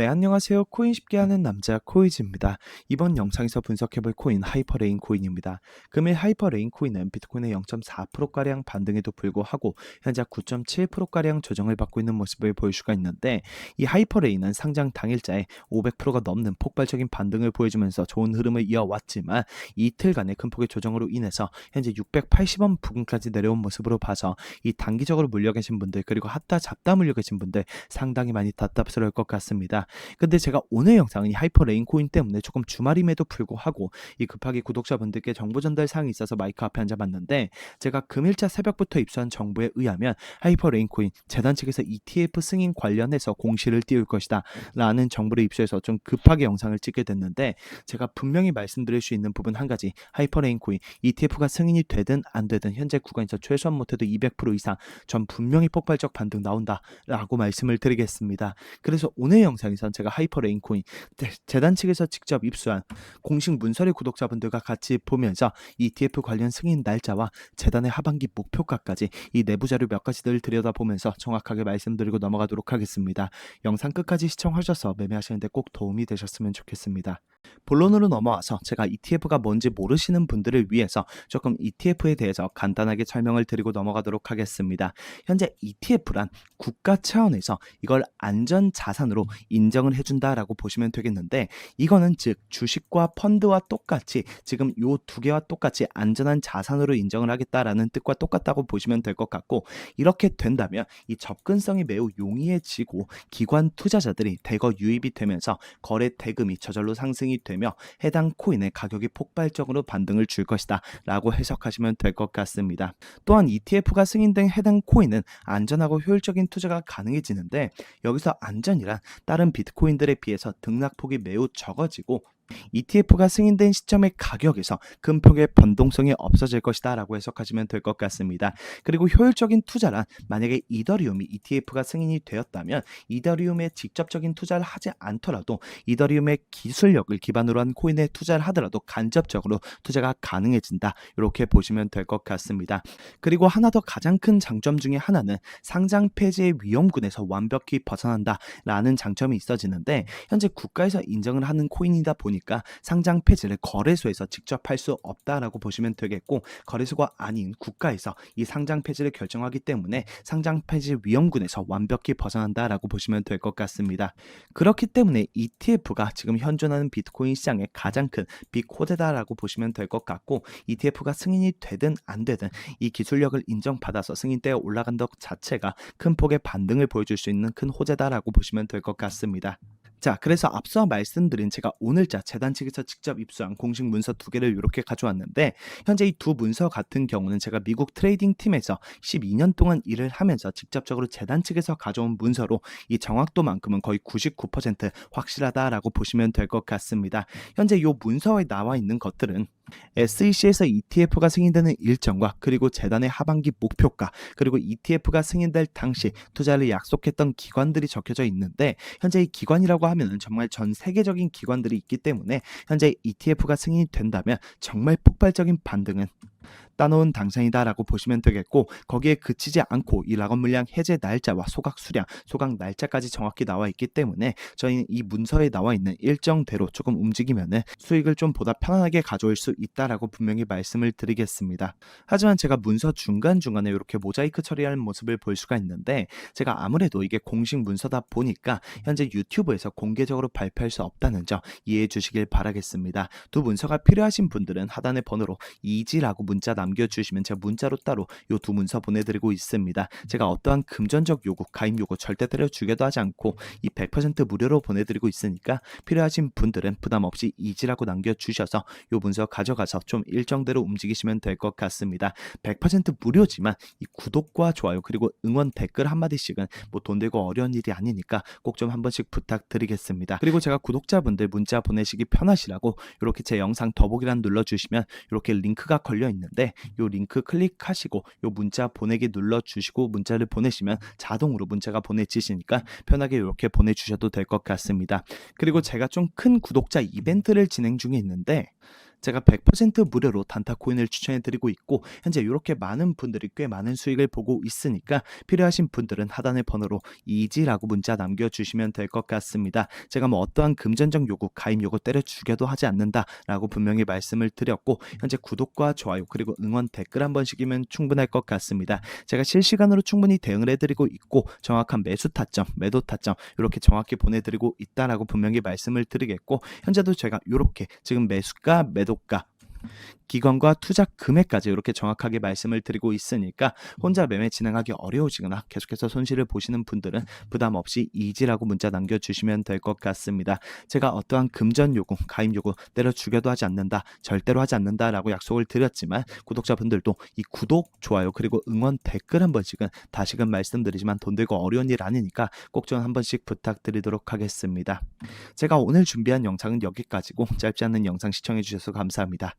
네, 안녕하세요. 코인 쉽게 하는 남자 코이즈입니다. 이번 영상에서 분석해볼 코인 하이퍼레인 코인입니다. 금일 하이퍼레인 코인은 비트코인의 0.4%가량 반등에도 불구하고 현재 9.7%가량 조정을 받고 있는 모습을 보일 수가 있는데 이 하이퍼레인은 상장 당일자에 500%가 넘는 폭발적인 반등을 보여주면서 좋은 흐름을 이어왔지만 이틀간의 큰 폭의 조정으로 인해서 현재 680원 부근까지 내려온 모습으로 봐서 이 단기적으로 물려 계신 분들 그리고 핫다 잡다 물려 계신 분들 상당히 많이 답답스러울 것 같습니다. 근데 제가 오늘 영상은 이 하이퍼 레인 코인 때문에 조금 주말임에도 불구하고 이 급하게 구독자분들께 정보 전달 사항이 있어서 마이크 앞에 앉아봤는데 제가 금일자 새벽부터 입수한 정보에 의하면 하이퍼 레인 코인 재단 측에서 ETF 승인 관련해서 공시를 띄울 것이다 라는 정보를 입수해서 좀 급하게 영상을 찍게 됐는데 제가 분명히 말씀드릴 수 있는 부분 한 가지 하이퍼 레인 코인 ETF가 승인이 되든 안 되든 현재 구간에서 최소한 못해도 200% 이상 전 분명히 폭발적 반등 나온다 라고 말씀을 드리겠습니다. 그래서 오늘 영상 에선 제가 하이퍼 레인 코인 재- 재단 측에서 직접 입수한 공식 문서를 구독자분들과 같이 보면서 ETF 관련 승인 날짜와 재단의 하반기 목표가까지 이 내부 자료 몇 가지들을 들여다보면서 정확하게 말씀드리고 넘어가도록 하겠습니다. 영상 끝까지 시청하셔서 매매하시는데 꼭 도움이 되셨으면 좋겠습니다. 본론으로 넘어와서 제가 ETF가 뭔지 모르시는 분들을 위해서 조금 ETF에 대해서 간단하게 설명을 드리고 넘어가도록 하겠습니다. 현재 ETF란 국가 차원에서 이걸 안전 자산으로 인정을 해준다라고 보시면 되겠는데 이거는 즉 주식과 펀드와 똑같이 지금 요 두 개와 똑같이 안전한 자산으로 인정을 하겠다라는 뜻과 똑같다고 보시면 될 것 같고 이렇게 된다면 이 접근성이 매우 용이해지고 기관 투자자들이 대거 유입이 되면서 거래 대금이 저절로 상승이 되며 해당 코인의 가격이 폭발적으로 반등을 줄 것이다 라고 해석하시면 될 것 같습니다. 또한 ETF가 승인된 해당 코인은 안전하고 효율적인 투자가 가능해지는데 여기서 안전이란 다른 비트코인들에 비해서 등락폭이 매우 적어지고 ETF가 승인된 시점의 가격에서 큰 폭의 변동성이 없어질 것이다 라고 해석하시면 될 것 같습니다. 그리고 효율적인 투자란 만약에 이더리움이 ETF가 승인이 되었다면 이더리움에 직접적인 투자를 하지 않더라도 이더리움의 기술력을 기반으로 한 코인에 투자를 하더라도 간접적으로 투자가 가능해진다. 이렇게 보시면 될 것 같습니다. 그리고 하나 더 가장 큰 장점 중에 하나는 상장 폐지의 위험군에서 완벽히 벗어난다라는 장점이 있어지는데 현재 국가에서 인정을 하는 코인이다 보니 까 상장 폐지를 거래소에서 직접 할 수 없다라고 보시면 되겠고 거래소가 아닌 국가에서 이 상장 폐지를 결정하기 때문에 상장 폐지 위험군에서 완벽히 벗어난다라고 보시면 될 것 같습니다. 그렇기 때문에 ETF가 지금 현존하는 비트코인 시장의 가장 큰 빅 호재다라고 보시면 될 것 같고 ETF가 승인이 되든 안 되든 이 기술력을 인정받아서 승인대에 올라간 것 자체가 큰 폭의 반등을 보여줄 수 있는 큰 호재다라고 보시면 될 것 같습니다. 자, 그래서 앞서 말씀드린 제가 오늘자 재단 측에서 직접 입수한 공식 문서 두 개를 이렇게 가져왔는데 현재 이 두 문서 같은 경우는 제가 미국 트레이딩 팀에서 12년 동안 일을 하면서 직접적으로 재단 측에서 가져온 문서로 이 정확도만큼은 거의 99% 확실하다라고 보시면 될 것 같습니다. 현재 이 문서에 나와 있는 것들은 SEC에서 ETF가 승인되는 일정과 그리고 재단의 하반기 목표가 그리고 ETF가 승인될 당시 투자를 약속했던 기관들이 적혀져 있는데 현재 이 기관이라고 하면은 정말 전 세계적인 기관들이 있기 때문에 현재 ETF가 승인이 된다면 정말 폭발적인 반등은 따놓은 당상이다라고 보시면 되겠고 거기에 그치지 않고 이 락업 물량 해제 날짜와 소각 수량, 소각 날짜까지 정확히 나와 있기 때문에 저희는 이 문서에 나와 있는 일정대로 조금 움직이면은 수익을 좀 보다 편안하게 가져올 수 있다라고 분명히 말씀을 드리겠습니다. 하지만 제가 문서 중간중간에 이렇게 모자이크 처리하는 모습을 볼 수가 있는데 제가 아무래도 이게 공식 문서다 보니까 현재 유튜브에서 공개적으로 발표할 수 없다는 점 이해해 주시길 바라겠습니다. 두 문서가 필요하신 분들은 하단의 번호로 이지라고 문자 남겨 주시면 제가 문자로 따로 요 두 문서 보내드리고 있습니다. 제가 어떠한 금전적 요구, 가입 요구 절대 때려 주게도 하지 않고 이 100% 무료로 보내드리고 있으니까 필요하신 분들은 부담 없이 이지라고 남겨주셔서 요 문서 가져가서 좀 일정대로 움직이시면 될 것 같습니다. 100% 무료지만 이 구독과 좋아요 그리고 응원 댓글 한마디씩은 뭐 돈 들고 어려운 일이 아니니까 꼭 좀 한 번씩 부탁드리겠습니다. 그리고 제가 구독자분들 문자 보내시기 편하시라고 이렇게 제 영상 더보기란 눌러주시면 이렇게 링크가 걸려 있는데 요 링크 클릭하시고 요 문자 보내기 눌러 주시고 문자를 보내시면 자동으로 문자가 보내지시니까 편하게 이렇게 보내 주셔도 될 것 같습니다. 그리고 제가 좀 큰 구독자 이벤트를 진행 중에 있는데 제가 100% 무료로 단타 코인을 추천해 드리고 있고 현재 이렇게 많은 분들이 꽤 많은 수익을 보고 있으니까 필요하신 분들은 하단의 번호로 이지라고 문자 남겨 주시면 될 것 같습니다. 제가 뭐 어떠한 금전적 요구, 가입 요구 때려 죽여도 하지 않는다라고 분명히 말씀을 드렸고 현재 구독과 좋아요 그리고 응원 댓글 한 번씩이면 충분할 것 같습니다. 제가 실시간으로 충분히 대응을 해드리고 있고 정확한 매수 타점, 매도 타점 이렇게 정확히 보내드리고 있다라고 분명히 말씀을 드리겠고 현재도 제가 이렇게 지금 매수가, 매도 가 기관과 투자 금액까지 이렇게 정확하게 말씀을 드리고 있으니까 혼자 매매 진행하기 어려우시거나 계속해서 손실을 보시는 분들은 부담 없이 이지라고 문자 남겨주시면 될 것 같습니다. 제가 어떠한 금전 요구, 가입 요구 때려 죽여도 하지 않는다, 절대로 하지 않는다라고 약속을 드렸지만 구독자분들도 이 구독, 좋아요 그리고 응원 댓글 한 번씩은 다시금 말씀드리지만 돈 들고 어려운 일 아니니까 꼭 좀 한 번씩 부탁드리도록 하겠습니다. 제가 오늘 준비한 영상은 여기까지고 짧지 않은 영상 시청해 주셔서 감사합니다.